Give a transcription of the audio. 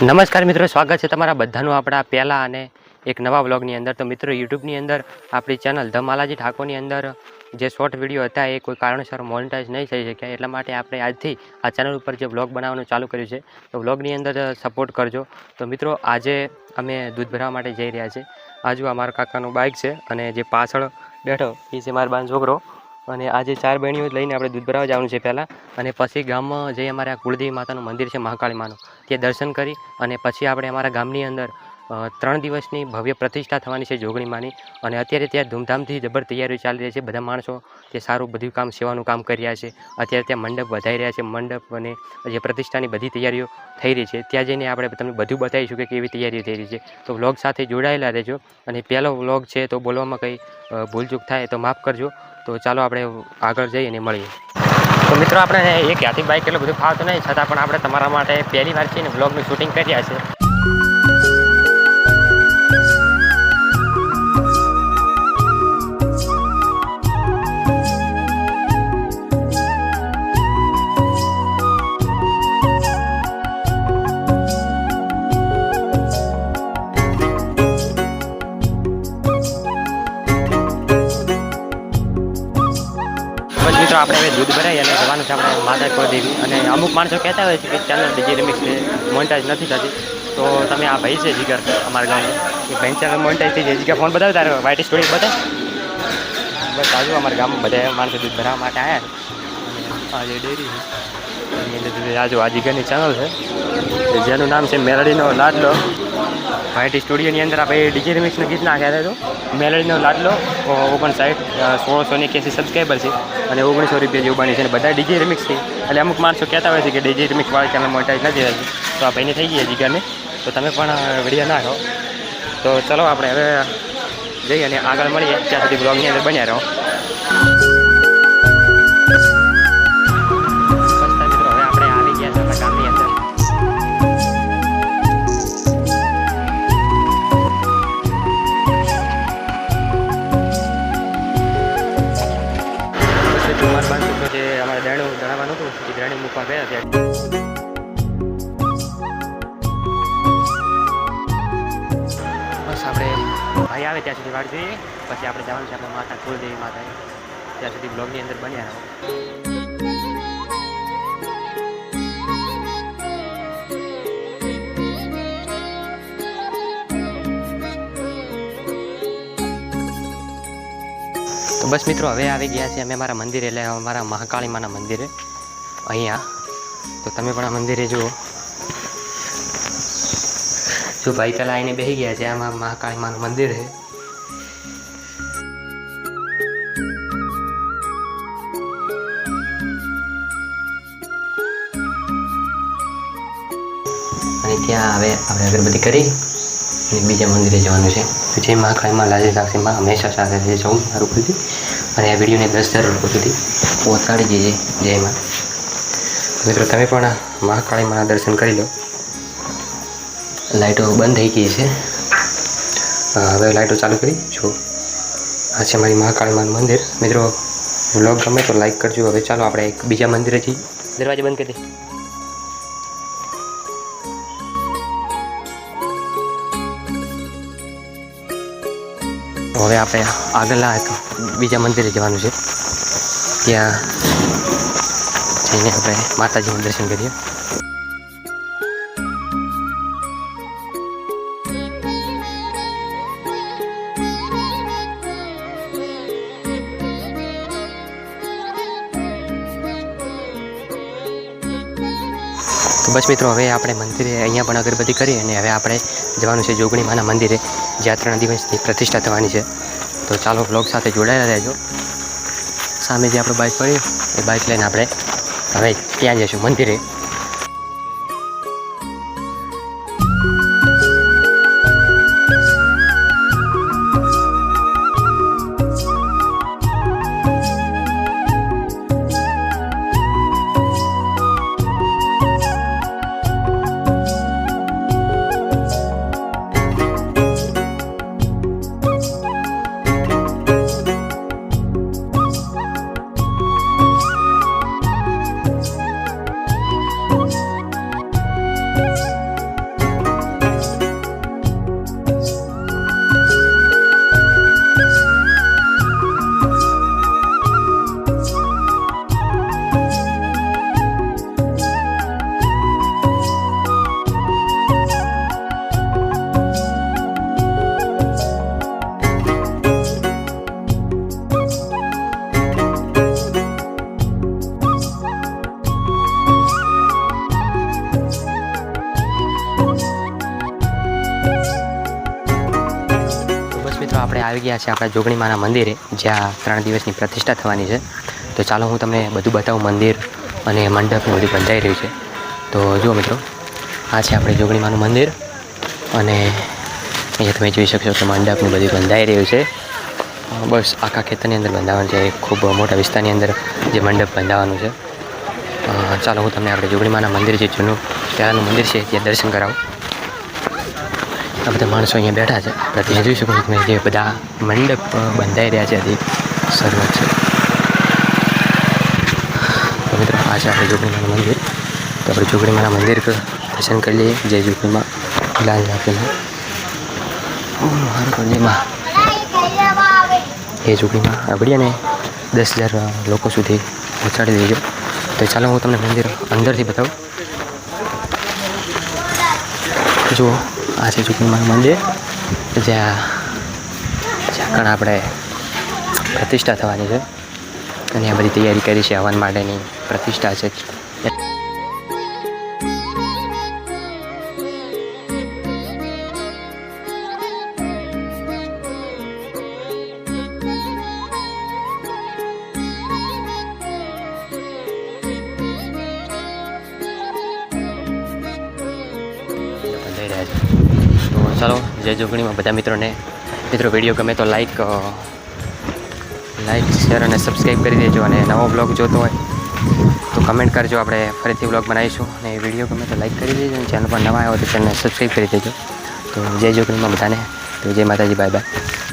નમસ્કાર મિત્રો, સ્વાગત છે તમારા બધાનું આપણા પહેલા અને એક નવા વ્લોગની અંદર. તો મિત્રો, યુટ્યુબની અંદર, આપણી ચેનલ ધ માલાજી ઠાકોરની અંદર જે શોર્ટ વીડિયો હતા, એ કોઈ કારણસર મોનિટાઈઝ નહીં થઈ શક્યા. એટલા માટે આપણે આજથી આ ચેનલ ઉપર જે વ્લોગ બનાવવાનું ચાલુ કર્યું છે, તો વ્લોગની અંદર સપોર્ટ કરજો. તો મિત્રો, આજે અમે દૂધ ભરાવા માટે જઈ રહ્યા છીએ. આજુ અમારા કાકાનું બાઇક છે અને જે પાછળ બેઠો, એ છે મારા બાન છોકરો. અને આજે ચાર બહેણીઓ લઈને આપણે દૂધ ભરાવા જવાનું છે પહેલાં. અને પછી ગામમાં જઈ અમારે આ કુળદેવી માતાનું મંદિર છે મહાકાળી માનું. તે દર્શન કરી અને પછી આપણે અમારા ગામની અંદર ત્રણ દિવસની ભવ્ય પ્રતિષ્ઠા થવાની છે જોગણીમાંની. અને અત્યારે ત્યાં ધૂમધામથી જબર તૈયારીઓ ચાલી રહી છે. બધા માણસો તે સારું બધું કામ, સેવાનું કામ કરી રહ્યા છે. અત્યારે ત્યાં મંડપ વધાઈ રહ્યા છે. મંડપ અને જે પ્રતિષ્ઠાની બધી તૈયારીઓ થઈ રહી છે. ત્યાં જઈને આપણે તમને બધું બતાવીશું કે કેવી તૈયારીઓ થઈ રહી છે. તો વ્લોગ સાથે જોડાયેલા રહેજો. અને પહેલો વ્લોગ છે તો બોલવામાં કંઈ ભૂલચૂક થાય તો માફ કરજો. તો ચાલો આપણે આગળ જઈએ અને મળીએ. તો મિત્રો, આપણે એક યાદી બાઇક એટલું બધું ફાવતું નહીં છતાં પણ આપણે તમારા માટે પહેલી વાર છે ને બ્લોગનું શૂટિંગ કર્યા છે. મિત્રો આપણે હવે દૂધ ભરાઈ અને જવાનું છે આપણે માતા કુળદેવી અને અમુક માણસો કહેતા હોય છે કે ચેનલ ડીજે રિમિક્સ મોનિટાઈઝ નથી થતી. તો તમે આ ભાઈ છે જીગર અમારા ગામનો. એ ભાઈ ચેનલ મોનિટાઈઝ થઈ જાય. જીગર ફોન બતાવે તારે વાઇટ સ્ટોરી બતાવે. બસ આજુ અમારા ગામમાં બધા માણસો દૂધ ભરાવા માટે આવ્યા આજે અને આ જે ડેરી આજુ આ જીગરની ચેનલ છે. જેનું નામ છે મેરડીનો લાડલો. વાઇટી સ્ટુડિયોની અંદર આપણે ડીજે રિમિક્સનું ગીત નાખ્યા હતા તો મેલેડીનો લાડલો ઓગણસાઠ સોળસો ને એક્યાસી સબસ્ક્રાઈબર છે અને ઓગણીસો રૂપિયા જેવું બની છે અને બધા ડીજે રિમિક્સ છે. એટલે અમુક માણસો કહેતા હોય છે કે ડીજે રિમિક્સ વાળી ચેનલ મોટાઈઝ નથી રહેતી તો આ ભાઈને થઈ ગયા જીગાને તો તમે પણ વીડિયો નાખો તો ચલો આપણે હવે જઈએ અને આગળ મળીએ. ત્યાં સુધી બ્લોગની અંદર બન્યા રહો. આવે ત્યાં સુધી વાટ પછી આપણે જવાનું છે આપણે માતા કુલદેવી માતા ત્યાં સુધી બ્લોગની અંદર બન્યા રહો. તો બસ મિત્રો, હવે આવી ગયા છે અમે મારા મંદિરે, એટલે અમારા મહાકાળી માના મંદિરે, અહીંયા. તો તમે પણ આ મંદિરે જુઓ. જો ભાઈ પહેલાં આવીને બેસી ગયા છે આમાં મહાકાળી માનું મંદિર છે. અને ત્યાં હવે આપણે અગરબત્તી કરી અને બીજા મંદિરે જવાનું છે. વિજય જય મહાકાળીમાં લાજે સાક્ષીમાં હંમેશા સાથે રહે જવું મારું ખુદી અને આ વિડીયોને દસ હજાર લોકો સુધી પહોંચાડી દઈએ જય માં. મિત્રો, તમે પણ મહાકાળીમાંના દર્શન કરી લો. લાઇટો બંધ થઈ ગઈ છે. હવે લાઇટો ચાલુ કરી. જો, આ છે મારી મહાકાળીમાનું મંદિર. મિત્રો વ્લોગ ગમે તો લાઈક કરજો. હવે ચાલો, આપણે એક બીજા મંદિરે જઈએ દરવાજો બંધ કરી દે હવે આપણે આગળના એક બીજા મંદિરે જવાનું છે. ત્યાં જઈને આપણે માતાજીનું દર્શન કરીએ. તો બસ મિત્રો, હવે આપણે મંદિરે અહીંયા પણ અગરબત્તી કરી અને હવે આપણે જવાનું છે જોગણી માના મંદિરે. જ્યાં ત્રણ દિવસની પ્રતિષ્ઠા થવાની છે. તો ચાલો બ્લોગ સાથે જોડાયેલા રહેજો. સામે જે આપણે બાઇક પડ્યું એ બાઇક લઈને આપણે હવે ત્યાં જઈશું મંદિરે. આપણે આવી ગયા છે આપણા જોગણીમાના મંદિરે, જ્યાં ત્રણ દિવસની પ્રતિષ્ઠા થવાની છે. તો ચાલો હું તમને બધું બતાવું મંદિર અને મંડપને બધું બંધાઈ રહ્યું છે. તો જુઓ મિત્રો, આ છે આપણે જોગણીમાનું મંદિર અને અહીંયા તમે જોઈ શકશો કે મંડપનું બધું બંધાઈ રહ્યું છે. બસ આખા ખેતરની અંદર બંધાવવાનું છે. ખૂબ મોટા વિસ્તારની અંદર જે મંડપ બંધાવવાનું છે. ચાલો હું તમને આપણે જોગણીમાના મંદિર જે જૂનું, ત્યાંનું મંદિર છે, ત્યાં દર્શન કરાવું. આ બધા માણસો અહીંયા બેઠા છે. ત્યાં જોઈ શકો તમે, જે બધા મંડપ બંધાઈ રહ્યા છે હજી શરૂઆત છે. તો મિત્રો, આ છે આપણે જોગણીમાનું મંદિર. તો આપણે જોગણીમાના મંદિર દર્શન કરી લઈએ. જય જોગણીમાં. લાલ મારું મંદિરમાં એ જોગણીમાં. આવડીએ અને દસ હજાર લોકો સુધી પહોંચાડી દેજો. તો ચાલો, હું તમને મંદિર અંદરથી બતાવું. જુઓ. આ છે ચૂંટણીમાં મંદિર, જ્યાં જ્યાં કણ આપણે પ્રતિષ્ઠા થવાની છે. અને આ બધી તૈયારી કરી છે હવન માટેની પ્રતિષ્ઠા છે. જય જોગણીમાં બધા મિત્રોને. મિત્રો વીડિયો ગમે તો લાઈક લાઈક શેર અને સબસ્ક્રાઈબ કરી દેજો અને નવો બ્લોગ જોતો હોય તો કમેન્ટ કરજો. આપણે ફરીથી બ્લોગ બનાવીશું અને વીડિયો ગમે તો લાઈક કરી દેજો અને ચેનલ પર નવા આવ્યો તો ચેનલને સબસ્ક્રાઈબ કરી દેજો. તો જય જોગણીમાં બધાને. તો જય માતાજી બાય બાય